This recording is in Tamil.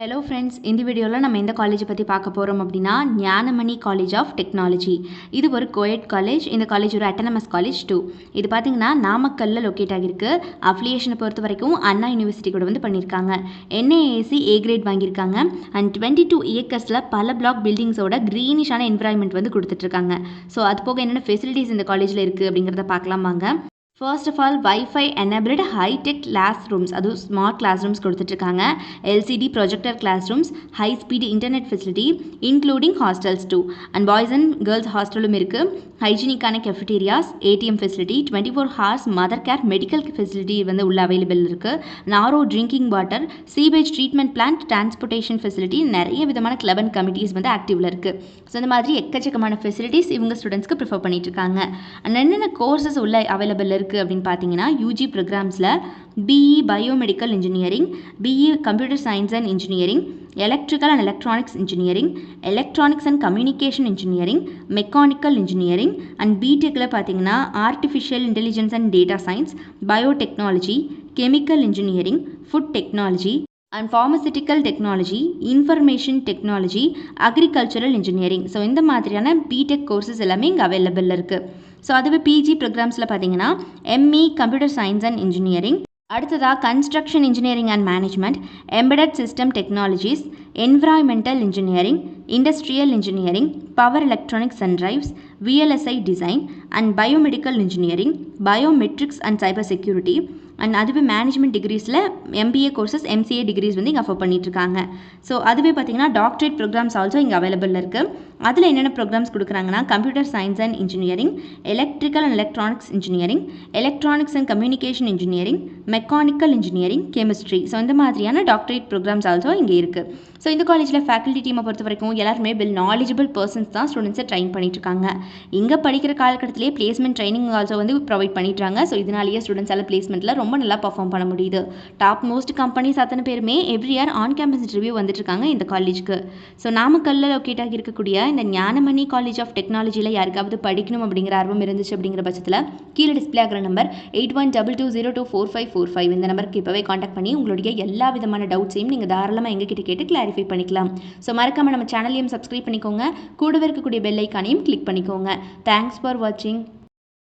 ஹலோ ஃப்ரெண்ட்ஸ் இந்த வீடியோவில் நம்ம எந்த காலேஜை பற்றி பார்க்க போகிறோம் அப்படின்னா ஞானமணி காலேஜ் ஆஃப் டெக்னாலஜி இது ஒரு கோயட் காலேஜ் இந்த காலேஜ் ஒரு அட்டனமஸ் காலேஜ் டூ இது பார்த்தீங்கன்னா நாமக்கல்லில் லொக்கேட் ஆகியிருக்கு. அஃபிலியேஷனை பொறுத்த வரைக்கும் அண்ணா யூனிவர்சிட்டி கூட வந்து பண்ணியிருக்காங்க. என்ஏஏசி ஏ கிரேட் வாங்கியிருக்காங்க. அண்ட் டுவெண்ட்டி டூ ஏக்கர்ஸில் பல பிளாக் பில்டிங்ஸோட க்ரீனிஷான என்விரான்மெண்ட் வந்து கொடுத்துட்ருக்காங்க ஸோ அது போக என்னென்ன ஃபெசிலிட்டிஸ் இந்த காலேஜில் இருக்குது அப்படிங்கிறத பார்க்கலாம் வாங்க. First of all wifi enabled high tech classrooms அதுவும் ஸ்மார்ட் கிளாஸ் ரூம்ஸ் கொடுத்துட்ருக்காங்க LCD projector classrooms high speed internet facility including hostels too and boys and girls ஹாஸ்டலும் இருக்குது ஹைஜீனிக்கான cafeterias ATM facility twenty four hours mother care medical facility வந்து உள்ள அவைலபிள் இருக்குது narrow drinking water sewage treatment plant transportation facility நிறைய விதமான கிளப் அண்ட் கமிட்டிஸ் வந்து ஆக்டிவில் இருக்குது ஸோ இந்த மாதிரி எக்கச்சக்கமான ஃபெசிலிட்டிஸ் இவங்க ஸ்டூடெண்ட்ஸ்க்கு ப்ரிஃபர் பண்ணிட்டு இருக்காங்க அண்ட் என்னென்ன கோர்சஸ் உள்ள அவைலபிள் இருக்குது அப்படின்னு பார்த்தீங்கன்னா UG ப்ரோக்ராம்ஸில் BE biomedical engineering BE computer science and engineering electrical and electronics engineering electronics and communication engineering mechanical engineering and பிடெக்கில் பார்த்தீங்கன்னா artificial intelligence and data science biotechnology chemical engineering food technology and pharmaceutical technology information technology agricultural engineering so இந்த மாதிரியான பிடெக் கோர்சஸ் எல்லாமே இங்கே அவைலபிள் இருக்குது ஸோ அதுவே பிஜி ப்ரோக்ராம்ஸில் பார்த்தீங்கன்னா ME computer science and engineering அடுத்ததாக construction engineering and management embedded system technologies environmental engineering industrial engineering power electronics and drives VLSI design and biomedical engineering biometrics and cyber security and அதுவே மேனேஜ்மெண்ட் டிகிரிஸில் எம்பிஏ கோர்சஸ் எம்சிஏ டிகிரிஸ் வந்து இங்கே அஃபர் பண்ணிட்டுருக்காங்க. ஸோ அதுவே பார்த்தீங்கன்னா டாக்டரேட் ப்ரோக்ராம்ஸ் ஆல்சோ இங்கே அவைலபிள் இருக்குது அதில் என்னென்ன ப்ரோக்ராம்ஸ் கொடுக்குறாங்கன்னா computer science and engineering electrical and electronics engineering electronics and communication engineering mechanical engineering chemistry so இந்த மாதிரியான டாக்டரேட் ப்ரோக்ராம்ஸ் ஆல்சோ இங்கே இருக்குது ஸோ இந்த காலேஜில் ஃபேக்கல்ட்டி டீமை பொறுத்த வரைக்கும் எல்லாருமே வெல் நாலேஜபிள் பர்சன்ஸ் தான் ஸ்டூடெண்ட்ஸை ட்ரைன் பண்ணிட்டுருக்காங்க. இங்கே படிக்கிற காலகட்டத்திலே பிளேஸ்மெண்ட் ட்ரைனிங் ஆல்சோ வந்து ப்ரொவைட் பண்ணிட்டுறாங்க ஸோ இதனாலேயே ஸ்டூடெண்ட்ஸால் பிளேஸ்மெண்ட்டில் ரொம்ப நல்லா பர்ஃபார்ம் பண்ண முடியுது. டாப் மோஸ்ட் கம்பெனிஸ் அத்தனை பேருமே every year on campus interview வந்துட்டு இருக்காங்க இந்த காலேஜுக்கு ஸோ நாமக்கல்ல லொக்கேட் ஆகி இருக்கக்கூடிய இந்த ஞானமணி காலேஜ் ஆஃப் டெக்னாலஜியில் யாருக்காவது படிக்கணும் அப்படிங்கிற ஆர்வம் இருந்துச்சு அப்படிங்கிற பட்சத்தில் கீழே டிஸ்பிளே ஆகிற number eight one double two zero two four five four five இந்த நம்பருக்கு இப்போவே காண்டாக்ட் பண்ணி உங்களுடைய எல்லா விதமான டவுட்ஸையும் நீங்கள் தாராளமாக எங்ககிட்ட கேட்டு கிளாரிஃபை பண்ணிக்கலாம். ஸோ மறக்காமல் நம்ம சேனலையும் சப்ஸ்கிரைப் பண்ணிக்கோங்க. கூடவே இருக்கக்கூடிய பெல் ஐக்கானையும் கிளிக் பண்ணிக்கோங்க. தேங்க்ஸ் ஃபார் வாட்சிங்